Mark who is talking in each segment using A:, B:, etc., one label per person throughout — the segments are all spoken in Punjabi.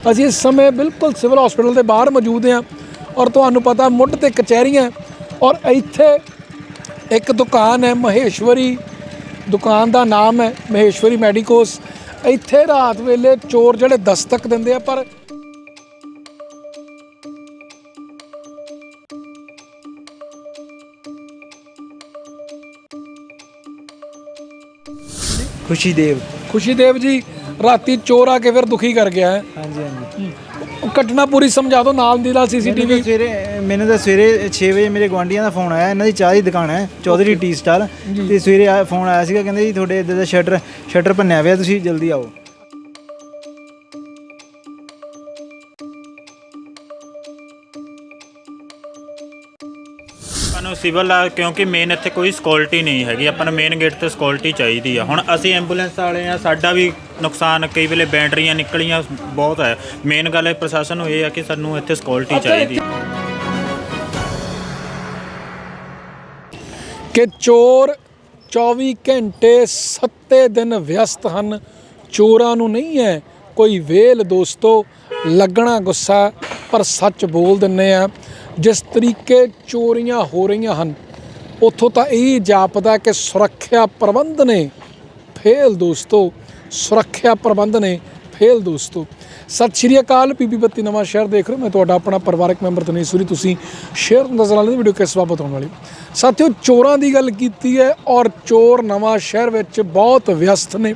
A: ਅਸੀਂ ਇਸ ਸਮੇਂ ਬਿਲਕੁਲ ਸਿਵਲ ਹਸਪੀਟਲ ਦੇ ਬਾਹਰ ਮੌਜੂਦ ਹਾਂ ਔਰ ਤੁਹਾਨੂੰ ਪਤਾ ਮੁੱਢ ਤੇ ਕਚਹਿਰੀਆਂ ਔਰ ਇੱਥੇ ਇੱਕ ਦੁਕਾਨ ਹੈ ਮਹੇਸ਼ਵਰੀ ਦੁਕਾਨ ਦਾ ਨਾਮ ਹੈ ਮਹੇਸ਼ਵਰੀ ਮੈਡੀਕੋਸ। ਇੱਥੇ ਰਾਤ ਵੇਲੇ ਚੋਰ ਜਿਹੜੇ ਦਸਤਕ ਦਿੰਦੇ ਆ ਪਰ
B: ਖੁਸ਼ੀ ਦੇਵ।
A: ਖੁਸ਼ੀਦੇਵ ਜੀ ਰਾਤੀ ਚੋਰ ਆ ਕੇ ਫਿਰ ਦੁਖੀ ਕਰ ਗਿਆ ਹੈ।
B: ਹਾਂਜੀ ਹਾਂਜੀ।
A: ਘਟਨਾ ਪੂਰੀ ਸਮਝਾ ਦਿਓ ਨਾਲ ਦੀ ਨਾਲ
B: ਮੈਨੂੰ
A: ਸੀਸੀਟੀਵੀ
B: ਤਾਂ ਸਵੇਰੇ ਮੈਨੂੰ ਤਾਂ ਸਵੇਰੇ 6 ਵਜੇ ਮੇਰੇ ਗੁਆਂਢੀਆਂ ਦਾ ਫੋਨ ਆਇਆ ਇਹਨਾਂ ਦੀ ਚਾਹ ਦੀ ਦੁਕਾਨ ਹੈ ਚੌਧਰੀ ਟੀ ਸਟਾਰ ਤੇ ਸਵੇਰੇ ਆ ਫੋਨ ਆਇਆ ਸੀਗਾ ਕਹਿੰਦੇ ਜੀ ਤੁਹਾਡੇ ਇੱਧਰ ਦਾ ਸ਼ਟਰ ਸ਼ਟਰ ਭੰਨਿਆ ਹੋਇਆ ਤੁਸੀਂ ਜਲਦੀ ਆਓ।
C: ਆਪਾਂ ਨੂੰ ਸਿਵਲ ਆ ਕਿਉਂਕਿ ਮੇਨ ਇੱਥੇ ਕੋਈ ਸਕਿਉਰਟੀ ਨਹੀਂ ਹੈਗੀ ਆਪਾਂ ਨੂੰ ਮੇਨ ਗੇਟ ਤੇ ਸਕਿਉਰਟੀ ਚਾਹੀਦੀ ਆ। ਹੁਣ ਅਸੀਂ ਐਂਬੂਲੈਂਸ ਵਾਲੇ ਆ ਸਾਡਾ ਵੀ ਨੁਕਸਾਨ ਕਈ ਵੇਲੇ ਬੈਟਰੀਆਂ ਨਿਕਲੀਆਂ ਬਹੁਤ ਹੈ। ਮੇਨ ਗੱਲ ਹੈ ਪ੍ਰਸ਼ਾਸਨ ਨੂੰ ਇਹ ਆ ਕਿ ਸਾਨੂੰ ਇੱਥੇ ਸਕਿਉਰਟੀ ਚਾਹੀਦੀ ਹੈ।
A: ਕਿ ਚੋਰ 24 ਘੰਟੇ 7 ਦਿਨ ਵਿਅਸਤ ਹਨ। ਚੋਰਾਂ ਨੂੰ ਨਹੀਂ ਹੈ ਕੋਈ ਵੇਲ ਦੋਸਤੋ ਲੱਗਣਾ ਗੁੱਸਾ ਪਰ ਸੱਚ ਬੋਲ ਦਿੰਨੇ ਆ। ਜਿਸ ਤਰੀਕੇ ਚੋਰੀਆਂ ਹੋ ਰਹੀਆਂ ਹਨ ਉੱਥੋਂ ਤਾਂ ਇਹ ਜਾਪਦਾ ਕਿ ਸੁਰੱਖਿਆ ਪ੍ਰਬੰਧ ਨੇ ਫੇਲ ਦੋਸਤੋ। ਸੁਰੱਖਿਆ ਪ੍ਰਬੰਧ ਨੇ ਫੇਲ, ਦੋਸਤੋ। ਸਤਿ ਸ਼੍ਰੀ ਅਕਾਲ ਪੀਪੀ ਬੱਤੀ ਨਵਾਂ ਸ਼ਹਿਰ ਦੇਖ ਰਹੇ ਮੈਂ ਤੁਹਾਡਾ ਆਪਣਾ ਪਰਿਵਾਰਕ ਮੈਂਬਰ ਤਨੇਸ਼ਵਰੀ ਤੁਸੀਂ ਸ਼ੇਅਰ ਨਜ਼ਰ ਵਾਲੇ ਵੀਡੀਓ ਕਿਸ ਬਾਬਤ ਆਉਣ ਵਾਲੀ ਸਾਥੀਓ, ਚੋਰਾਂ ਦੀ ਗੱਲ ਕੀਤੀ ਹੈ ਔਰ ਚੋਰ ਨਵਾਂ ਸ਼ਹਿਰ ਵਿੱਚ ਬਹੁਤ ਵਿਅਸਤ ਨੇ।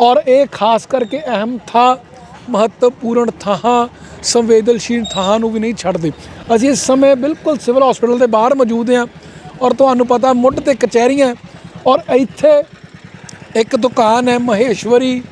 A: ਔਰ ਇਹ ਖਾਸ ਕਰਕੇ ਅਹਿਮ ਥਾਂ, ਮਹੱਤਵਪੂਰਨ ਥਾਂ, ਸੰਵੇਦਨਸ਼ੀਲ ਥਾਂ ਨੂੰ ਵੀ ਨਹੀਂ ਛੱਡਦੇ। ਅਸੀਂ ਇਸ ਸਮੇਂ ਬਿਲਕੁਲ ਸਿਵਲ ਹਸਪੀਟਲ ਦੇ ਬਾਹਰ ਮੌਜੂਦ ਹਾਂ ਔਰ ਤੁਹਾਨੂੰ ਪਤਾ ਮੁੱਢ ਤੇ ਕਚਹਿਰੀਆਂ ਔਰ ਇੱਥੇ ਇੱਕ ਦੁਕਾਨ ਹੈ ਮਹੇਸ਼ਵਰੀ,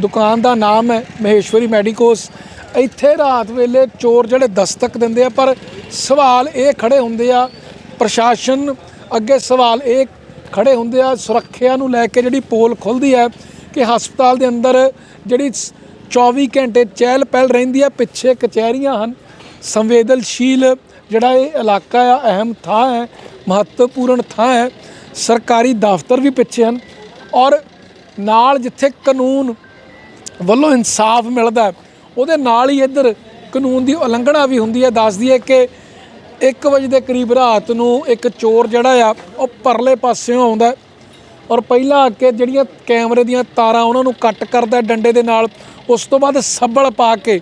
A: ਦੁਕਾਨ ਦਾ ਨਾਮ ਹੈ ਮਹੇਸ਼ਵਰੀ ਮੈਡੀਕੋਸ। ਇੱਥੇ ਰਾਤ ਵੇਲੇ ਚੋਰ ਜਿਹੜੇ ਦਸਤਕ ਦਿੰਦੇ ਆ, ਪਰ ਸਵਾਲ ਇਹ ਖੜੇ ਹੁੰਦੇ ਆ, ਪ੍ਰਸ਼ਾਸਨ ਅੱਗੇ ਸਵਾਲ ਇਹ ਖੜੇ ਹੁੰਦੇ ਆ, ਸੁਰੱਖਿਆ ਨੂੰ ਲੈ ਕੇ ਜਿਹੜੀ ਪੋਲ ਖੁੱਲਦੀ ਹੈ ਕਿ ਹਸਪਤਾਲ ਦੇ ਅੰਦਰ ਜਿਹੜੀ ਸ- 24 ਘੰਟੇ ਚਹਿਲ ਪਹਿਲ ਰਹਿੰਦੀ ਹੈ, ਪਿੱਛੇ ਕਚਹਿਰੀਆਂ ਹਨ। ਸੰਵੇਦਨਸ਼ੀਲ ਜਿਹੜਾ ਇਹ ਇਲਾਕਾ ਆ, ਅਹਿਮ ਥਾਂ ਹੈ, ਮਹੱਤਵਪੂਰਨ ਥਾਂ ਹੈ। ਸਰਕਾਰੀ ਦਫ਼ਤਰ ਵੀ ਪਿੱਛੇ ਹਨ। ਔਰ ਨਾਲ ਜਿੱਥੇ ਕਾਨੂੰਨ ਵੱਲੋਂ ਇਨਸਾਫ ਮਿਲਦਾ ਉਹਦੇ ਨਾਲ ਹੀ ਇੱਧਰ ਕਾਨੂੰਨ ਦੀ ਉਲੰਘਣਾ ਵੀ ਹੁੰਦੀ ਹੈ। ਦੱਸਦੀ ਹੈ ਕਿ 1 ਵਜੇ ਦੇ ਕਰੀਬ ਰਾਤ ਨੂੰ ਇੱਕ ਚੋਰ ਜਿਹੜਾ ਆ, ਉਹ ਪਰਲੇ ਪਾਸਿਓਂ ਆਉਂਦਾ ਔਰ ਪਹਿਲਾਂ ਆ ਕੇ ਜਿਹੜੀਆਂ ਕੈਮਰੇ ਦੀਆਂ ਤਾਰਾਂ ਉਹਨਾਂ ਨੂੰ ਕੱਟ ਕਰਦਾ ਡੰਡੇ ਦੇ ਨਾਲ। ਉਸ ਤੋਂ ਬਾਅਦ ਸੱਬਲ ਪਾ ਕੇ,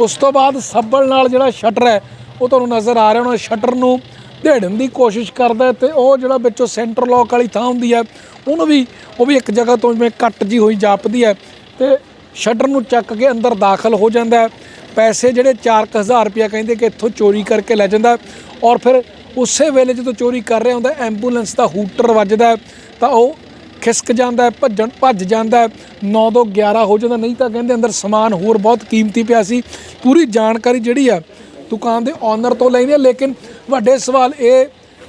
A: ਉਸ ਤੋਂ ਬਾਅਦ ਸੱਬਲ ਨਾਲ ਜਿਹੜਾ ਸ਼ਟਰ ਹੈ, ਉਹ ਤੁਹਾਨੂੰ ਨਜ਼ਰ ਆ ਰਿਹਾ ਹੋਣਾ, ਸ਼ਟਰ ਨੂੰ ਢੇੜਨ ਦੀ ਕੋਸ਼ਿਸ਼ ਕਰਦਾ ਹੈ ਤੇ ਉਹ ਜਿਹੜਾ ਵਿੱਚੋਂ ਸੈਂਟਰ ਲੌਕ ਵਾਲੀ ਥਾਂ ਹੁੰਦੀ ਹੈ, ਉਹਨੂੰ ਵੀ, ਉਹ ਵੀ ਇੱਕ ਜਗ੍ਹਾ ਤੋਂ ਜਿਵੇਂ ਕੱਟ ਜੀ ਹੋਈ ਜਾਪਦੀ ਹੈ ਤੇ ਸ਼ਟਰ ਨੂੰ ਚੱਕ ਕੇ ਅੰਦਰ ਦਾਖਲ ਹੋ ਜਾਂਦਾ ਪੈਸੇ ਜਿਹੜੇ 4000 ਰੁਪਇਆ ਕਹਿੰਦੇ ਕਿ ਇੱਥੋਂ ਚੋਰੀ ਕਰਕੇ ਲੈ ਜਾਂਦਾ ਔਰ ਫਿਰ ਉਸੇ ਵੇਲੇ ਜਦੋਂ ਚੋਰੀ ਕਰ ਰਿਹਾ ਹੁੰਦਾ ਐਂਬੂਲੈਂਸ ਦਾ ਹੂਟਰ ਵੱਜਦਾ ਤਾਂ ਉਹ ਖਿਸਕ ਜਾਂਦਾ ਹੈ, ਭੱਜਣ, ਭੱਜ ਜਾਂਦਾ ਹੈ। 9 ਤੋਂ 11 ਹੋ ਜਾਂਦਾ, ਨਹੀਂ ਤਾਂ ਕਹਿੰਦੇ ਅੰਦਰ ਸਮਾਨ ਹੋਰ ਬਹੁਤ ਕੀਮਤੀ ਪਿਆ ਸੀ। ਪੂਰੀ ਜਾਣਕਾਰੀ ਜਿਹੜੀ ਆ ਦੁਕਾਨ ਦੇ ਓਨਰ ਤੋਂ ਲੈਣੀ ਹੈ, ਲੇਕਿਨ ਵੱਡੇ ਸਵਾਲ ਇਹ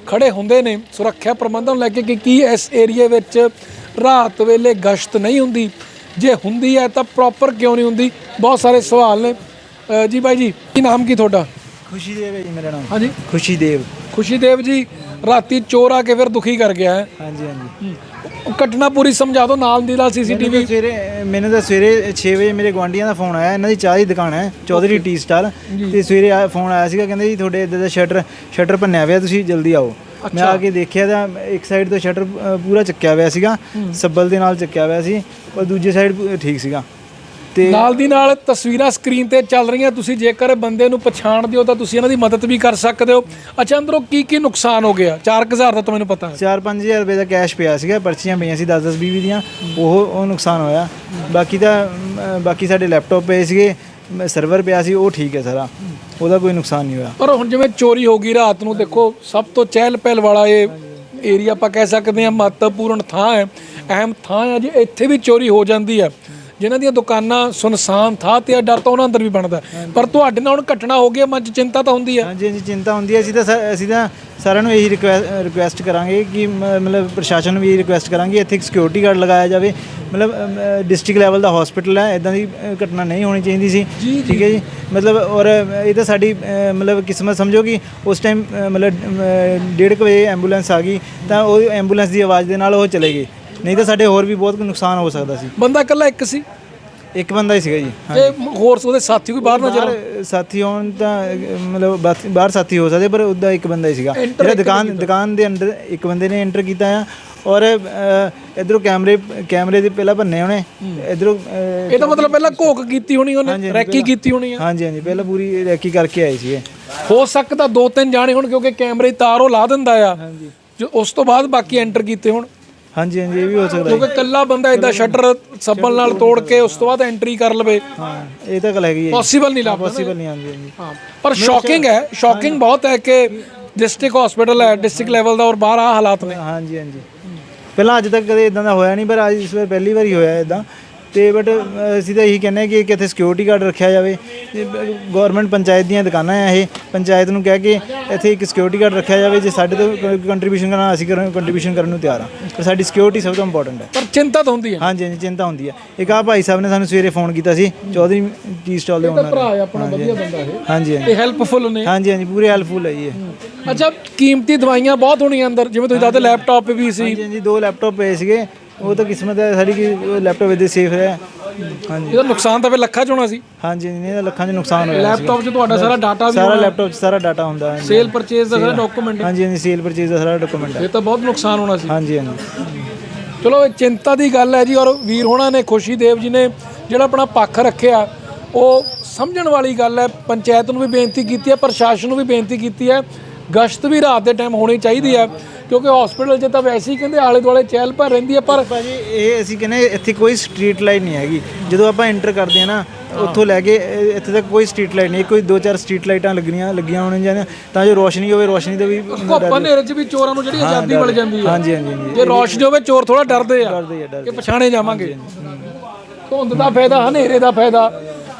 A: ਖੜੇ ਹੁੰਦੇ ਨੇ ਸੁਰੱਖਿਆ ਪ੍ਰਬੰਧਨ ਲੈ ਕੇ ਕਿ ਕੀ ਇਸ ਏਰੀਏ ਵਿੱਚ ਰਾਤ ਵੇਲੇ ਗਸ਼ਤ ਨਹੀਂ ਹੁੰਦੀ? ਜੇ ਹੁੰਦੀ ਹੈ ਤਾਂ ਪ੍ਰੋਪਰ ਕਿਉਂ ਨਹੀਂ ਹੁੰਦੀ? ਬਹੁਤ ਸਾਰੇ ਸਵਾਲ ਨੇ। ਅ, ਜੀ ਬਾਈ ਜੀ ਕੀ ਨਾਮ ਕੀ ਤੁਹਾਡਾ?
B: ਖੁਸ਼ੀ ਦੇਵ ਹੈ ਜੀ ਮੇਰਾ ਨਾਮ।
A: ਹਾਂਜੀ।
B: ਖੁਸ਼ੀ ਦੇਵ
A: ਖੁਸ਼ੀਦੇਵ ਜੀ ਰਾਤੀ ਚੋਰ ਆ ਕੇ ਫਿਰ ਦੁਖੀ ਕਰ ਗਿਆ ਹੈ।
B: ਹਾਂਜੀ ਹਾਂਜੀ।
A: ਘਟਨਾ ਪੂਰੀ ਸਮਝਾ ਦਿਓ ਨਾਲ ਦੀ ਨਾਲ ਸੀਸੀਟੀਵੀ
B: ਸਵੇਰੇ ਮੈਨੂੰ ਤਾਂ ਸਵੇਰੇ 6 ਵਜੇ ਮੇਰੇ ਗੁਆਂਢੀਆਂ ਦਾ ਫੋਨ ਆਇਆ ਇਹਨਾਂ ਦੀ ਚਾਹ ਦੀ ਦੁਕਾਨ ਹੈ ਚੌਧਰੀ ਟੀ ਸਟਾਰ ਤੇ ਸਵੇਰੇ ਆ ਫੋਨ ਆਇਆ ਸੀਗਾ ਕਹਿੰਦੇ ਜੀ ਤੁਹਾਡੇ ਇੱਧਰ ਦਾ ਸ਼ਟਰ ਸ਼ਟਰ ਭੰਨਿਆ ਹੋਇਆ ਤੁਸੀਂ ਜਲਦੀ ਆਓ। ਮੈਂ ਆ ਕੇ ਦੇਖਿਆ ਤਾਂ ਇੱਕ ਸਾਈਡ ਤੋਂ ਸ਼ਟਰ ਪੂਰਾ ਚੱਕਿਆ ਹੋਇਆ ਸੀਗਾ ਸੱਬਲ ਦੇ ਨਾਲ ਚੱਕਿਆ ਹੋਇਆ ਸੀ ਪਰ ਦੂਜੇ ਸਾਈਡ ਠੀਕ ਸੀਗਾ। ਤੇ
A: ਨਾਲ ਦੀ ਨਾਲ ਤਸਵੀਰਾਂ ਸਕਰੀਨ ਤੇ ਚੱਲ ਰਹੀਆਂ। ਤੁਸੀਂ ਜੇਕਰ ਬੰਦੇ ਨੂੰ ਪਛਾਣਦੇ ਹੋ ਤਾਂ ਤੁਸੀਂ ਇਹਨਾਂ ਦੀ ਮਦਦ ਵੀ ਕਰ ਸਕਦੇ ਹੋ। ਅੱਛਾ ਅੰਦਰੋਂ ਕੀ ਕੀ ਨੁਕਸਾਨ ਹੋ ਗਿਆ? 4000 ਦਾ ਤਾਂ ਮੈਨੂੰ ਪਤਾ ਹੈ।
B: 4-5000 ਰੁਪਏ ਦਾ ਕੈਸ਼ ਪਿਆ ਸੀਗਾ ਪਰਚੀਆਂ ਪਈਆਂ ਸੀ 10-10 20 ਦੀਆਂ। ਉਹ ਉਹ ਨੁਕਸਾਨ ਹੋਇਆ। ਬਾਕੀ ਤਾਂ ਅਮ, ਬਾਕੀ ਸਾਡੇ ਲੈਪਟਾਪ ਪਏ ਸੀਗੇ ਸਰਵਰ ਪਿਆ ਸੀ ਉਹ ਠੀਕ ਹੈ ਸਾਰਾ। ਉਹਦਾ ਕੋਈ ਨੁਕਸਾਨ ਨਹੀਂ ਹੋਇਆ।
A: ਪਰ ਹੁਣ ਜਿਵੇਂ ਚੋਰੀ ਹੋ ਗਈ ਰਾਤ ਨੂੰ ਦੇਖੋ ਸਭ ਤੋਂ ਚਹਿਲ ਪਹਿਲ ਵਾਲਾ ਇਹ ਏਰੀਆ ਆਪਾਂ ਕਹਿ ਸਕਦੇ ਹਾਂ ਮਹੱਤਵਪੂਰਨ ਥਾਂ ਹੈ। ਅਹਿਮ ਥਾਂ ਹੈ ਜੇ ਇੱਥੇ ਵੀ ਚੋਰੀ ਹੋ ਜਾਂਦੀ ਹੈ। ਜਿਨ੍ਹਾਂ ਦੀਆਂ ਦੁਕਾਨਾਂ ਸੁਨਸਾਨ ਥਾਂ ਤੇ ਆ ਡਰ ਤਾਂ ਉਹਨਾਂ ਅੰਦਰ ਵੀ ਬਣਦਾ। ਪਰ ਤੁਹਾਡੇ ਨਾਲ ਹੁਣ ਘਟਨਾ ਹੋ ਗਈ ਮਨ 'ਚ ਚਿੰਤਾ ਤਾਂ ਹੁੰਦੀ ਹੈ?
B: ਹਾਂਜੀ ਹਾਂਜੀ ਚਿੰਤਾ ਹੁੰਦੀ ਹੈ। ਅਸੀਂ ਤਾਂ ਸਾ- ਅਸੀਂ ਤਾਂ ਸਾਰਿਆਂ ਨੂੰ ਇਹੀ ਰਿਕੁਐਸਟ ਕਰਾਂਗੇ ਕਿ ਮ- ਮਤਲਬ ਪ੍ਰਸ਼ਾਸਨ ਨੂੰ ਵੀ ਰਿਕੁਐਸਟ ਕਰਾਂਗੇ ਇੱਥੇ ਇੱਕ ਸਿਕਿਉਰਿਟੀ ਗਾਰਡ ਲਗਾਇਆ ਜਾਵੇ। ਮਤਲਬ ਡਿਸਟ੍ਰਿਕਟ ਲੈਵਲ ਦਾ ਹਸਪੀਟਲ ਹੈ ਇਦਾਂ ਦੀ ਅ, ਘਟਨਾ ਨਹੀਂ ਹੋਣੀ ਚਾਹੀਦੀ ਸੀ। ਠੀਕ ਹੈ ਜੀ? ਮਤਲਬ ਔਰ ਇਹ ਤਾਂ ਸਾਡੀ ਅ, ਮਤਲਬ ਕਿਸਮਤ ਸਮਝੋ ਕਿ ਉਸ ਟਾਈਮ ਮਤਲਬ ਅ, ਡੇਢ ਕੁ ਵਜੇ ਐਂਬੂਲੈਂਸ ਆ ਗਈ ਤਾਂ ਉਹ ਐਂਬੂਲੈਂਸ ਦੀ ਆਵਾਜ਼ ਦੇ ਨਾਲ ਉਹ ਚਲੇ ਗਏ। ਨਹੀਂ ਤਾਂ ਸਾਡੇ ਹੋਰ ਵੀ ਬਹੁਤ ਨੁਕਸਾਨ ਹੋ ਸਕਦਾ ਸੀ।
A: ਬੰਦਾ ਇਕੱਲਾ ਇੱਕ ਸੀ?
B: ਇੱਕ ਬੰਦਾ ਹੀ ਸੀਗਾ ਜੀ
A: ਤੇ ਹੋਰ ਉਹਦੇ ਸਾਥੀ ਕੋਈ ਬਾਹਰ ਨਜ਼ਰ ਆਉਂਦੇ?
B: ਬਾਹਰ ਸਾਥੀ ਹੋਣ ਤਾਂ ਅਹ, ਮਤਲਬ ਬਾਥ- ਬਾਹਰ ਸਾਥੀ ਹੋ ਸਕਦੇ ਪਰ ਉਹਦਾ ਇੱਕ ਬੰਦਾ ਹੀ ਸੀਗਾ। ਜਿਹੜਾ
A: ਨੇ
B: ਦੁਕਾਨ ਦੁਕਾਨ ਦੇ ਅੰਦਰ ਇੱਕ ਬੰਦੇ ਨੇ ਐਂਟਰ ਕੀਤਾ ਆ ਔਰ ਇਧਰੋਂ ਕੈਮਰੇ ਕੈਮਰੇ ਦੇ ਪਹਿਲਾਂ ਭੰਨੇ ਉਹਨੇ। ਇਧਰੋਂ
A: ਇਹਦਾ ਮਤਲਬ ਪਹਿਲਾਂ ਘੋਕ ਕੀਤੀ ਹੋਣੀ ਉਹਨੇ ਰੈਕੀ ਕੀਤੀ ਹੋਣੀ ਆ।
B: ਹਾਂਜੀ ਹਾਂਜੀ ਪਹਿਲਾਂ ਪੂਰੀ ਰੈਕੀ ਕਰਕੇ ਆਏ ਸੀਗੇ।
A: ਹੋ ਸਕਦਾ ਦੋ ਤਿੰਨ ਜਾਣੇ ਹੁਣ ਕਿਉਂਕਿ ਕੈਮਰੇ ਤਾਰ ਲਾ ਦਿੰਦਾ ਆ। ਜੋ ਉਸ ਤੋਂ ਬਾਅਦ ਬਾਕੀ ਐਂਟਰ ਕੀਤੇ ਹੁਣ।
B: ਹਾਂਜੀ ਹਾਂਜੀ ਇਹ ਵੀ ਹੋ ਸਕਦਾ
A: ਕਿਉਂਕਿ ਕੱਲਾ ਬੰਦਾ ਇਦਾਂ ਸ਼ਟਰ ਸੱਬਲ ਨਾਲ ਤੋੜ ਕੇ ਉਸ ਤੋਂ ਬਾਅਦ ਐਂਟਰੀ ਕਰ ਲਵੇ।
B: ਹਾਂ ਇਹ ਤਾਂ ਗੱਲ ਹੈਗੀ ਹੈ
A: ਪੋਸੀਬਲ ਨਹੀਂ ਲੱਗਦਾ
B: ਪੋਸੀਬਲ ਨਹੀਂ ਆਉਂਦੀ ਹਾਂਜੀ।
A: ਹਾਂ ਪਰ ਸ਼ੌਕਿੰਗ ਹੈ ਸ਼ੌਕਿੰਗ ਬਹੁਤ ਹੈ ਕਿ ਡਿਸਟ੍ਰਿਕਟ ਹਸਪੀਟਲ ਹੈ ਡਿਸਟ੍ਰਿਕਟ ਲੈਵਲ ਦਾ ਔਰ ਬਾਹਰ ਆ ਹਾਲਾਤ ਨੇ।
B: ਹਾਂਜੀ ਹਾਂਜੀ। ਪਹਿਲਾਂ ਅੱਜ ਤੱਕ ਕਦੇ ਇਦਾਂ ਦਾ ਹੋਇਆ ਨਹੀਂ ਪਰ ਅੱਜ ਇਸ ਵਾਰ ਪਹਿਲੀ ਵਾਰੀ ਹੋਇਆ ਇਦਾਂ ਤੇ ਬਟ ਅਸੀਂ ਤਾਂ ਇਹੀ ਕਹਿੰਦੇ ਕਿ ਇੱਥੇ ਸਿਕਿਉਰਿਟੀ ਗਾਰਡ ਰੱਖਿਆ ਜਾਵੇ। ਗਵਰਨਮੈਂਟ ਪੰਚਾਇਤ ਦੀਆਂ ਦੁਕਾਨਾਂ ਆ ਇਹ। ਪੰਚਾਇਤ ਨੂੰ ਕਹਿ ਕੇ ਇੱਥੇ ਇੱਕ ਸਿਕਿਉਰਿਟੀ ਗਾਰਡ ਰੱਖਿਆ ਜਾਵੇ ਜੇ ਸਾਡੇ ਤੋਂ ਕੰਟਰੀਬਿਊਸ਼ਨ ਕਰਨਾ ਅਸੀਂ ਕਰਨ ਕੰਟਰੀਬਿਊਸ਼ਨ ਕਰਨ ਨੂੰ ਤਿਆਰ ਹਾਂ ਪਰ ਸਾਡੀ ਸਿਕਿਉਰਿਟੀ ਸਭ ਤੋਂ ਇੰਪੋਰਟੈਂਟ ਹੈ।
A: ਪਰ ਚਿੰਤਾ ਤਾਂ ਹੁੰਦੀ ਹੈ।
B: ਹਾਂਜੀ ਹਾਂਜੀ ਚਿੰਤਾ ਹੁੰਦੀ ਹੈ। ਇੱਕ ਆ ਭਾਈ ਸਾਹਿਬ ਨੇ ਸਾਨੂੰ ਸਵੇਰੇ ਫੋਨ ਕੀਤਾ ਸੀ ਚੌਧਰੀ ਟੀ ਸਟਾਲ ਦੇ ਓਨਰ
A: ਭਰਾ ਹੈ ਆਪਣਾ ਵਧੀਆ ਬੰਦਾ ਇਹ।
B: ਹਾਂਜੀ ਹਾਂਜੀ।
A: ਤੇ ਹੈਲਪਫੁਲ ਨੇ।
B: ਹਾਂਜੀ ਹਾਂਜੀ ਪੂਰੇ ਹੈਲਪਫੁਲ ਹੈ ਜੀ
A: ਅੱਛਾ ਕੀਮਤੀ ਦਵਾਈਆਂ ਬਹੁਤ ਹੋਣੀਆਂ ਅੰਦਰ ਜਿਵੇਂ ਤੁਸੀਂ ਦੱਸਦੇ ਲੈਪਟਾਪ ਵੀ ਸੀ।
B: ਹਾਂਜੀ ਹਾਂਜੀ ਦੋ ਲੈਪਟਾਪ ਪਏ ਸੀਗੇ। ਉਹ ਤਾਂ ਕਿਸਮਤ ਹੈ ਸਾਡੀ ਕਿ ਲੈਪਟਾਪ ਇਹਦੇ ਸੇਫ ਹੈ ਹਾਂਜੀ।
A: ਇਹਦਾ ਨੁਕਸਾਨ ਤਾਂ ਫਿਰ ਲੱਖਾਂ ਚ ਹੋਣਾ ਸੀ।
B: ਹਾਂਜੀ ਨਹੀਂ ਇਹਦਾ ਲੱਖਾਂ 'ਚ ਨੁਕਸਾਨ ਹੋਇਆ
A: ਲੈਪਟਾਪ 'ਚ ਤੁਹਾਡਾ ਸਾਰਾ ਡਾਟਾ ਵੀ
B: ਸਾਰਾ ਲੈਪਟਾਪ 'ਚ ਸਾਰਾ ਡਾਟਾ ਹੁੰਦਾ ਹੈ
A: ਸੇਲ ਪਰਚੇਸ ਦਾ ਸਾਰਾ ਡਾਕੂਮੈਂਟ
B: ਹਾਂਜੀ ਹਾਂਜੀ ਸੇਲ ਪਰਚੇਜ਼ ਦਾ ਸਾਰਾ ਡਾਕੂਮੈਂਟ ਹੈ।
A: ਇਹ ਤਾਂ ਬਹੁਤ ਨੁਕਸਾਨ ਹੋਣਾ ਸੀ।
B: ਹਾਂਜੀ ਹਾਂਜੀ।
A: ਚਲੋ ਇਹ ਚਿੰਤਾ ਦੀ ਗੱਲ ਹੈ ਜੀ ਔਰ ਵੀਰ ਹੋਣਾ ਨੇ ਖੁਸ਼ੀ ਦੇਵ ਜੀ ਨੇ ਜਿਹੜਾ ਆਪਣਾ ਪੱਖ ਰੱਖਿਆ ਉਹ ਸਮਝਣ ਵਾਲੀ ਗੱਲ ਹੈ। ਪੰਚਾਇਤ ਨੂੰ ਵੀ ਬੇਨਤੀ ਕੀਤੀ ਹੈ ਪ੍ਰਸ਼ਾਸਨ ਨੂੰ ਵੀ ਬੇਨਤੀ ਕੀਤੀ ਹੈ। ਗਸ਼ਤ ਵੀ ਰਾਤ ਦੇ ਟਾਈਮ ਹੋਣੀ ਚਾਹੀਦੀ ਹੈ। ਕਿਉਂਕਿ ਹਸਪੀਟਲ 'ਚ ਤਾਂ ਵੈਸੇ ਹੀ ਕਹਿੰਦੇ ਆਲੇ ਦੁਆਲੇ ਚਹਿਲ ਭਰ ਰਹਿੰਦੀ ਹੈ ਪਰ
B: ਭਾਜੀ ਇਹ ਅਸੀਂ ਕਹਿੰਦੇ ਇੱਥੇ ਕੋਈ ਸਟਰੀਟ ਲਾਈਟ ਨਹੀਂ ਹੈਗੀ। ਜਦੋਂ ਆਪਾਂ ਐਂਟਰ ਕਰਦੇ ਹਾਂ ਨਾ ਉੱਥੋਂ ਲੈ ਕੇ ਇਹ- ਇੱਥੇ ਤੱਕ ਕੋਈ ਸਟਰੀਟ ਲਾਈਟ ਨਹੀਂ ਕੋਈ ਦੋ ਚਾਰ ਸਟਰੀਟ ਲਾਈਟਾਂ ਲੱਗਣੀਆਂ ਲੱਗੀਆਂ ਹੋਣੀਆਂ ਚਾਹੀਦੀਆਂ ਤਾਂ ਜੋ ਰੋਸ਼ਨੀ ਹੋਵੇ ਰੋਸ਼ਨੀ ਦੇ ਵੀ
A: ਘੋਪਾ ਹਨੇਰੇ 'ਚ ਵੀ ਚੋਰਾਂ ਨੂੰ ਜਿਹੜੀ ਆਜ਼ਾਦੀ ਮਿਲ ਜਾਂਦੀ ਹੈ
B: ਹਾਂਜੀ ਹਾਂਜੀ ਹਾਂਜੀ।
A: ਜੇ ਰੋਸ਼ਨੀ ਹੋਵੇ ਚੋਰ ਥੋੜਾ ਡਰਦੇ ਆ
B: ਡਰਦੇ ਆ
A: ਕਿ ਪਛਾਣੇ ਜਾਵਾਂਗੇ। ਧੁੰਦ ਦਾ ਫਾਇਦਾ ਹਨੇਰੇ ਦਾ ਫਾਇਦਾ।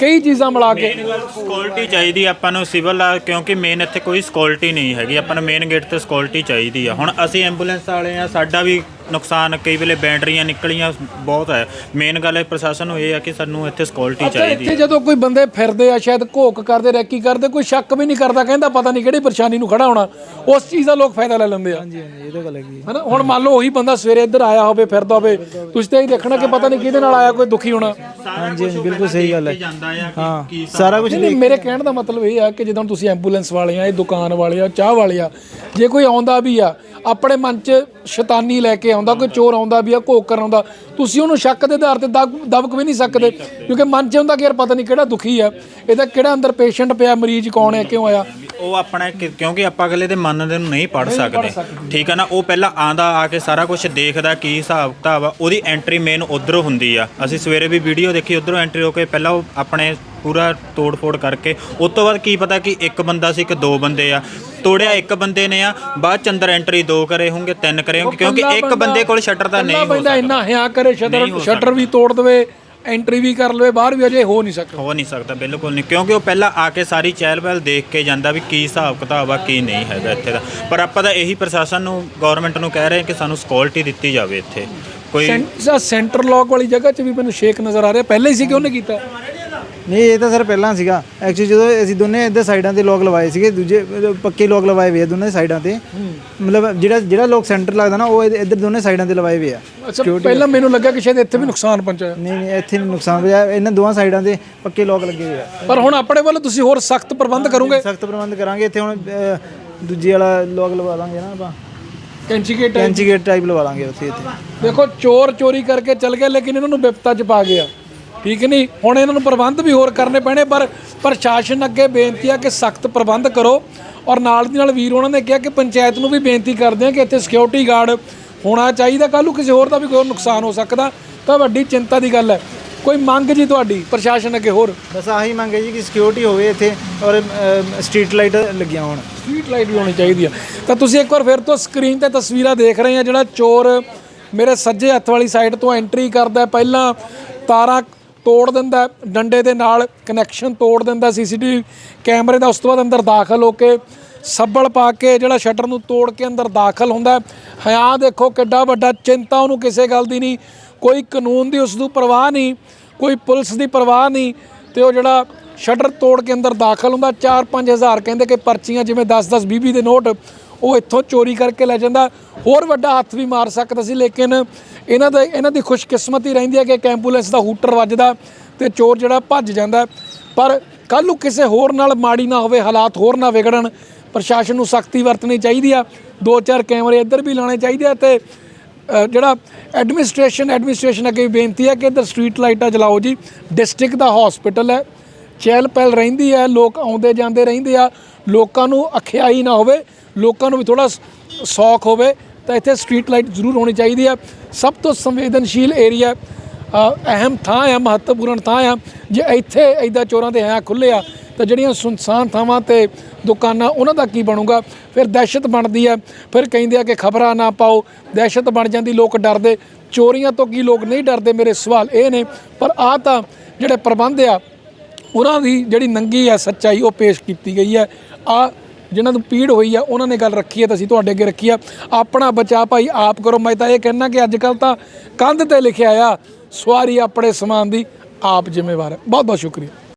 A: ਕਈ ਚੀਜ਼ਾਂ ਮਿਲਾ ਕੇ।
C: ਸਕਿਉਰਟੀ ਚਾਹੀਦੀ ਆਪਾਂ ਨੂੰ ਸਿਵਲ ਆ, ਕਿਉਂਕਿ ਮੇਨ ਇੱਥੇ ਕੋਈ ਸਕਿਉਰਟੀ ਨਹੀਂ ਹੈਗੀ। ਆਪਾਂ ਨੂੰ ਮੇਨ ਗੇਟ ਤੇ ਸਕਿਉਰਟੀ ਚਾਹੀਦੀ ਆ। ਹੁਣ ਅਸੀਂ ਐਂਬੂਲੈਂਸ ਵਾਲੇ ਆ, ਸਾਡਾ ਵੀ ਨੁਕਸਾਨ ਕਈ ਵੇਲੇ ਬੈਟਰੀਆਂ ਨਿਕਲੀਆਂ ਬਹੁਤ ਹੈ। ਮੇਨ ਗੱਲ ਹੈ ਪ੍ਰਸ਼ਾਸਨ ਨੂੰ ਇਹ ਆ ਕਿ ਸਾਨੂੰ ਇੱਥੇ ਸਕਿਉਰਟੀ
A: ਅੱਛਾ
C: ਚਾਹੀਦੀ
A: ਇੱਥੇ ਜਦੋਂ ਕੋਈ ਬੰਦੇ ਫਿਰਦੇ ਆ ਸ਼ਾਇਦ ਘੋਕ ਕਰਦੇ ਰੈਕੀ ਕਰਦੇ ਕੋਈ ਸ਼ੱਕ ਵੀ ਨਹੀਂ ਕਰਦਾ ਕਹਿੰਦਾ ਪਤਾ ਨਹੀਂ ਕਿਹੜੀ ਪਰੇਸ਼ਾਨੀ ਨੂੰ ਖੜਾ ਹੋਣਾ। ਉਸ ਚੀਜ਼ ਦਾ ਲੋਕ ਫਾਇਦਾ ਲੈ ਲੈਂਦੇ ਆ।
B: ਹਾਂਜੀ ਹਾਂਜੀ ਇਹ ਤਾਂ ਗੱਲ ਹੈਗੀ ਹੈ।
A: ਹਨਾ? ਹੁਣ ਮੰਨ ਲਓ ਉਹੀ ਬੰਦਾ ਸਵੇਰੇ ਇੱਧਰ ਆਇਆ ਹੋਵੇ ਫਿਰਦਾ ਹੋਵੇ ਤੁਸੀਂ ਤਾਂ ਇਹ ਦੇਖਣਾ ਕਿ ਪਤਾ ਨਹੀਂ ਕਿਹਦੇ ਨਾਲ ਆਇਆ ਕੋਈ ਦੁਖੀ ਹੋਣਾ।
B: ਹਾਂਜੀ ਹਾਂਜੀ ਬਿਲਕੁਲ ਸਹੀ ਗੱਲ ਹੈ।
C: ਜਾਂਦਾ ਆ
B: ਹਾਂ ਸਾਰਾ ਕੁਝ
A: ਨਹੀਂ ਨਹੀਂ ਮੇਰੇ ਕਹਿਣ ਦਾ ਮਤਲਬ ਇਹ ਆ ਕਿ ਜਦੋਂ ਤੁਸੀਂ ਐਂਬੂਲੈਂਸ ਵਾਲੇ ਆ ਇਹ ਦੁਕਾਨ ਵਾਲੇ ਆ ਚਾਹ ਵਾਲੇ ਆ ਜੇ ਕੋਈ ਆਉਂਦਾ ਵੀ ਆ ਆਪਣੇ ਮਨ 'ਚ ਸ਼ੈਤਾਨੀ ਲੈ ਕੇ ਆਉਂਦਾ ਕੋਈ ਚੋਰ ਆਉਂਦਾ ਵੀ ਆ ਘੋਕ ਕਰਨ ਆਉਂਦਾ ਤੁਸੀਂ ਉਹਨੂੰ ਸ਼ੱਕ ਦੇ ਆਧਾਰ ਤੇ ਦਬ- ਦਬਕ ਵੀ ਨਹੀਂ ਸਕਦੇ ਕਿਉਂਕਿ ਮਨ 'ਚ ਹੁੰਦਾ ਕਿ ਯਾਰ ਪਤਾ ਨਹੀਂ ਕਿਹੜਾ ਦੁਖੀ ਆ ਇਹਦਾ ਕਿਹੜਾ ਅੰਦਰ ਪੇਸ਼ੈਂਟ ਪਿਆ ਮਰੀਜ਼ ਕੌਣ ਹੈ ਕਿਉਂ ਆਇਆ?
C: ਉਹ ਆਪਣਾ ਕਿ- ਕਿਉਂਕਿ ਆਪਾਂ ਅਗਲੇ ਦੇ ਮਨ ਦੇ ਨੂੰ ਨਹੀਂ ਪੜ ਸਕਦੇ। ਠੀਕ ਹੈ ਨਾ ਉਹ ਪਹਿਲਾਂ ਆਂਦਾ ਆ ਕੇ ਸਾਰਾ ਕੁਝ ਦੇਖਦਾ ਕੀ ਹਿਸਾਬ ਕਿਤਾਬ ਆ ਉਹਦੀ ਐਂਟਰੀ ਮੇਨ ਉਧਰੋਂ ਹੁੰਦੀ ਆ। ਅਸੀਂ ਸਵੇਰੇ ਵੀ ਵੀਡੀਓ ਦੇਖੀ ਉਧਰੋਂ ਐਂਟਰੀ ਹੋ ਕੇ ਪਹਿਲਾਂ ਉਹ ਆਪਣੇ ਪੂਰਾ ਤੋੜ ਫੋੜ ਕਰਕੇ ਉਸ ਤੋਂ ਬਾਅਦ ਕੀ ਪਤਾ ਕਿ ਇੱਕ ਬੰਦਾ ਸੀ ਕਿ ਦੋ ਬੰਦੇ ਆ। ਤੋੜਿਆ ਇੱਕ ਬੰਦੇ ਨੇ ਆ ਬਾਅਦ ਚ ਅੰਦਰ ਐਂਟਰੀ ਦੋ ਕਰੇ ਹੋਣਗੇ ਤਿੰਨ ਕਰੇ ਹੋਣਗੇ ਕਿਉਂਕਿ ਇੱਕ
A: ਬੰਦਾ-
C: ਕੋਲ ਸ਼ਟਰ ਤਾਂ ਨਹੀਂ ਹੋ
A: ਬੰਦਾ
C: ਸਕਦਾ।
A: ਇੰਨਾ ਹਿਆ ਕਰੇ ਸ਼ਟਰ ਸ਼ਟਰ ਵੀ ਤੋੜ ਦੇਵੇ ਐਂਟਰੀ ਵੀ ਕਰ ਲਵੇ ਬਾਹਰ ਵੀ ਅਜੇ ਹੋ ਨਹੀਂ ਸਕਦਾ।
C: ਹੋ ਨਹੀਂ ਸਕਦਾ ਬਿਲਕੁਲ ਨਹੀਂ ਕਿਉਂਕਿ ਉਹ ਪਹਿਲਾਂ ਆ ਕੇ ਸਾਰੀ ਚਹਿਲ ਪਹਿਲ ਦੇਖ ਕੇ ਜਾਂਦਾ ਵੀ ਕੀ ਹਿਸਾਬ ਕਿਤਾਬ ਆ ਕੀ ਨਹੀਂ ਹੈਗਾ ਇੱਥੇ ਦਾ। ਪਰ ਆਪਾਂ ਤਾਂ ਇਹੀ ਪ੍ਰਸ਼ਾਸਨ ਨੂੰ ਗਵਰਨਮੈਂਟ ਨੂੰ ਕਹਿ ਰਹੇ ਕਿ ਸਾਨੂੰ ਸਕਿਉਰਟੀ ਦਿੱਤੀ ਜਾਵੇ ਇੱਥੇ। ਕੋਈ
A: ਸੈਂਟਰ ਲੌਕ ਵਾਲੀ ਜਗ੍ਹਾ 'ਚ ਵੀ ਮੈਨੂੰ ਸ਼ੇਕ ਨਜ਼ਰ ਆ ਰਿਹਾ ਪਹਿਲਾਂ ਹੀ ਸੀ ਕਿ ਉਹਨੇ ਕੀਤਾ।
B: ਨਹੀਂ ਇਹ ਤਾਂ ਸਰ ਪਹਿਲਾਂ ਸੀਗਾ। ਐਕਚੁਅਲੀ ਜਦੋਂ ਅਸੀਂ ਦੋਨੇ ਇੱਧਰ ਸਾਈਡਾਂ ਤੇ ਲੋਕ ਲਵਾਏ ਸੀਗੇ ਦੂਜੇ ਮਤਲਬ ਪੱਕੇ ਲੋਕ ਲਵਾਏ ਹੋਏ ਆ ਦੋਨੇ ਸਾਈਡਾਂ ਤੇ। ਮਤਲਬ ਜਿਹੜਾ ਜਿਹੜਾ ਲੋਕ ਸੈਂਟਰ ਲੱਗਦਾ ਨਾ ਉਹ ਇੱਧ- ਇੱਧਰ ਦੋਨੇ ਸਾਈਡਾਂ ਤੇ ਲਵਾਏ ਹੋਏ ਆ।
A: ਅੱਛਾ ਪਹਿਲਾਂ ਮੈਨੂੰ ਲੱਗਾ ਕਿ ਸ਼ਾਇਦ ਇੱਥੇ ਵੀ ਨੁਕਸਾਨ ਪਹੁੰਚਾਇਆ
B: ਨਹੀਂ ਨਹੀਂ ਇੱਥੇ ਨਹੀਂ ਨੁਕਸਾਨ ਹੋਇਆ। ਇਹਨਾਂ ਦੋਵਾਂ ਸਾਈਡਾਂ ਤੇ ਪੱਕੇ ਲੋਕ ਲੱਗੇ ਹੋਏ ਆ।
A: ਪਰ ਹੁਣ ਆਪਣੇ ਵੱਲੋਂ ਤੁਸੀਂ ਹੋਰ ਸਖਤ ਪ੍ਰਬੰਧ ਕਰੋਗੇ?
B: ਸਖਤ ਪ੍ਰਬੰਧ ਕਰਾਂਗੇ। ਇੱਥੇ ਹੁਣ ਦੂਜੇ ਵਾਲਾ ਲੋਕ ਲਵਾ ਲਾਂਗੇ ਨਾ ਆਪਾਂ।
A: ਕੈਂਚੀ ਗੇਟ
B: ਕੈਂਚੀ ਗੇਟ ਟਾਈਪ ਲਵਾ ਲਾਂਗੇ ਉੱਥੇ ਇੱਥੇ।
A: ਦੇਖੋ ਚੋਰ ਚੋਰੀ ਕਰਕੇ ਚਲ ਗਏ ਲੇਕਿਨ ਇਹਨਾਂ ਨੂੰ ਵਿਪਤਾ 'ਚ ਪਾ ਗਿਆ। ਠੀਕ ਨਹੀਂ? ਹੁਣ ਇਹਨਾਂ ਨੂੰ ਪ੍ਰਬੰਧ ਵੀ ਹੋਰ ਕਰਨੇ ਪੈਣੇ ਪਰ ਪ੍ਰਸ਼ਾਸਨ ਅੱਗੇ ਬੇਨਤੀ ਆ ਕਿ ਸਖਤ ਪ੍ਰਬੰਧ ਕਰੋ। ਔਰ ਨਾਲ ਦੀ ਨਾਲ ਵੀਰ ਉਹਨਾਂ ਨੇ ਕਿਹਾ ਕਿ ਪੰਚਾਇਤ ਨੂੰ ਵੀ ਬੇਨਤੀ ਕਰਦੇ ਆ ਕਿ ਇੱਥੇ ਸਿਕਿਉਰਿਟੀ ਗਾਰਡ ਹੋਣਾ ਚਾਹੀਦਾ। ਕੱਲ੍ਹ ਨੂੰ ਕਿਸੇ ਹੋਰ ਦਾ ਵੀ ਕੋਈ ਨੁਕਸਾਨ ਹੋ ਸਕਦਾ ਤਾਂ ਵੱਡੀ ਚਿੰਤਾ ਦੀ ਗੱਲ ਹੈ। ਕੋਈ ਮੰਗ ਜੀ ਤੁਹਾਡੀ ਪ੍ਰਸ਼ਾਸਨ ਅੱਗੇ ਹੋਰ?
B: ਬਸ ਆਹੀ ਮੰਗ ਹੈ ਜੀ ਕਿ ਸਿਕਿਉਰਿਟੀ ਹੋਵੇ ਇੱਥੇ ਔਰ ਸਟਰੀਟ ਲਾਈਟ ਲੱਗੀਆਂ ਹੋਣ।
A: ਸਟਰੀਟ ਲਾਈਟ ਵੀ ਹੋਣੀ ਚਾਹੀਦੀ ਆ। ਤਾਂ ਤੁਸੀਂ ਇੱਕ ਵਾਰ ਫਿਰ ਤੋਂ ਸਕਰੀਨ ਤੇ ਤਸਵੀਰਾਂ ਦੇਖ ਰਹੇ ਆ ਜਿਹੜਾ ਚੋਰ ਮੇਰੇ ਸੱਜੇ ਹੱਥ ਵਾਲੀ ਸਾਈਡ ਤੋਂ ਐਂਟਰੀ ਕਰਦਾ। ਪਹਿਲਾਂ ਤਾਰਾਂ ਤੋੜ ਦਿੰਦਾ ਡੰਡੇ ਦੇ ਨਾਲ ਕਨੈਕਸ਼ਨ ਤੋੜ ਦਿੰਦਾ ਸੀਸੀਟੀਵੀ ਕੈਮਰੇ ਦਾ ਉਸ ਤੋਂ ਬਾਅਦ ਅੰਦਰ ਦਾਖਲ ਹੋ ਕੇ ਸੱਬਲ ਪਾ ਕੇ ਜਿਹੜਾ ਸ਼ਟਰ ਨੂੰ ਤੋੜ ਕੇ ਅੰਦਰ ਦਾਖਲ ਹੁੰਦਾ ਹੈ। ਹਿਆ ਦੇਖੋ ਕਿੱਡਾ ਵੱਡਾ ਚਿੰਤਾ ਉਹਨੂੰ ਕਿਸੇ ਗੱਲ ਦੀ ਨਹੀਂ। ਕੋਈ ਕਾਨੂੰਨ ਦੀ ਉਸ ਨੂੰ ਪਰਵਾਹ ਨਹੀਂ, ਕੋਈ ਪੁਲਿਸ ਦੀ ਪਰਵਾਹ ਨਹੀਂ ਤੇ ਉਹ ਜਿਹੜਾ ਸ਼ਟਰ ਤੋੜ ਕੇ ਅੰਦਰ ਦਾਖਲ ਹੁੰਦਾ 4-5000 ਕਹਿੰਦੇ ਕਿ ਪਰਚੀਆਂ ਜਿਵੇਂ 10-10 20 ਦੇ ਨੋਟ ਉਹ ਇੱਥੋਂ ਚੋਰੀ ਕਰਕੇ ਲੈ ਜਾਂਦਾ। ਹੋਰ ਵੱਡਾ ਹੱਥ ਵੀ ਮਾਰ ਸਕਦਾ ਸੀ, ਲੇਕਿਨ ਇਹਨਾਂ ਦਾ ਇਹਨਾਂ ਦੀ ਖੁਸ਼ਕਿਸਮਤੀ ਰਹਿੰਦੀ ਹੈ ਕਿ ਇੱਕ ਐਂਬੂਲੈਂਸ ਦਾ ਹੂਟਰ ਵੱਜਦਾ ਤੇ ਚੋਰ ਜਿਹੜਾ ਭੱਜ ਜਾਂਦਾ। ਪਰ ਕੱਲ੍ਹ ਨੂੰ ਕਿਸੇ ਹੋਰ ਨਾਲ ਮਾੜੀ ਨਾ ਹੋਵੇ, ਹਾਲਾਤ ਹੋਰ ਨਾ ਵਿਗੜਨ। ਪ੍ਰਸ਼ਾਸਨ ਨੂੰ ਸਖਤੀ ਵਰਤਣੀ ਚਾਹੀਦੀ ਆ। ਦੋ ਚਾਰ ਕੈਮਰੇ ਇੱਧਰ ਵੀ ਲਾਉਣੇ ਚਾਹੀਦੇ ਆ ਤੇ ਜਿਹੜਾ ਐਡਮਿਨਿਸਟ੍ਰੇਸ਼ਨ ਐਡਮਿਨਿਸਟ੍ਰੇਸ਼ਨ ਅੱਗੇ ਬੇਨਤੀ ਹੈ ਕਿ ਇੱਧਰ ਸਟਰੀਟ ਲਾਈਟਾਂ ਜਲਾਓ ਜੀ। ਡਿਸਟ੍ਰਿਕਟ ਦਾ ਹਸਪੀਟਲ ਹੈ। ਚਹਿਲ ਪਹਿਲ ਰਹਿੰਦੀ ਹੈ, ਲੋਕ ਆਉਂਦੇ ਜਾਂਦੇ ਰਹਿੰਦੇ ਆ। ਲੋਕਾਂ ਨੂੰ ਅਖਿਆਈ ਨਾ ਹੋਵੇ, ਲੋਕਾਂ ਨੂੰ ਵੀ ਥੋੜਾ ਸੌਖ ਹੋਵੇ, ਤਾਂ ਇੱਥੇ ਸਟਰੀਟ ਲਾਈਟ ਜ਼ਰੂਰ ਹੋਣੀ ਚਾਹੀਦੀ ਹੈ। ਸਭ ਤੋਂ ਸੰਵੇਦਨਸ਼ੀਲ ਏਰੀਆ ਅਹਿਮ ਥਾਂ ਆ ਮਹੱਤਵਪੂਰਨ ਥਾਂ ਆ ਜੇ ਇੱਥੇ ਐਦਾਂ ਚੋਰਾਂ ਦੇ ਹਾਂ ਖੁੱਲੇ ਆ, ਤਾਂ ਜਿਹੜੀਆਂ ਸੁਨਸਾਨ ਥਾਵਾਂ ਤੇ ਦੁਕਾਨਾਂ, ਉਹਨਾਂ ਦਾ ਕੀ ਬਣੂਗਾ? ਫਿਰ ਦਹਿਸ਼ਤ ਬਣਦੀ ਹੈ। ਫਿਰ ਕਹਿੰਦੇ ਆ ਕਿ ਖਬਰਾਂ ਨਾ ਪਾਓ, ਦਹਿਸ਼ਤ ਬਣ ਜਾਂਦੀ, ਲੋਕ ਡਰਦੇ। ਚੋਰੀਆਂ ਤੋਂ ਕੀ ਲੋਕ ਨਹੀਂ ਡਰਦੇ? ਮੇਰੇ ਸਵਾਲ ਇਹ ਨੇ, ਪਰ ਆ ਤਾਂ ਜਿਹੜੇ ਪ੍ਰਬੰਧ ਆ, ਉਹਨਾਂ ਦੀ ਜਿਹੜੀ ਨੰਗੀ ਹੈ ਸੱਚਾਈ, ਉਹ ਪੇਸ਼ ਕੀਤੀ ਗਈ ਹੈ। ਆ ਜਿਨ੍ਹਾਂ ਨੂੰ ਪੀੜ ਹੋਈ ਆ, ਉਹਨਾਂ ਨੇ ਗੱਲ ਰੱਖੀ ਹੈ ਤਾਂ ਅਸੀਂ ਤੁਹਾਡੇ ਅੱਗੇ ਰੱਖੀ ਆ। ਆਪਣਾ ਬਚਾ ਭਾਈ ਆਪ ਕਰੋ। ਮੈਂ ਤਾਂ ਇਹ ਕਹਿਣਾ ਕਿ ਅੱਜ ਕੱਲ ਤਾਂ ਕੰਧ ਤੇ ਲਿਖਿਆ ਆ, ਸਵਾਰੀ ਆਪਣੇ ਸਮਾਨ ਦੀ ਆਪ ਜ਼ਿੰਮੇਵਾਰ ਹੈ ਬਹੁਤ ਬਹੁਤ ਸ਼ੁਕਰੀਆ।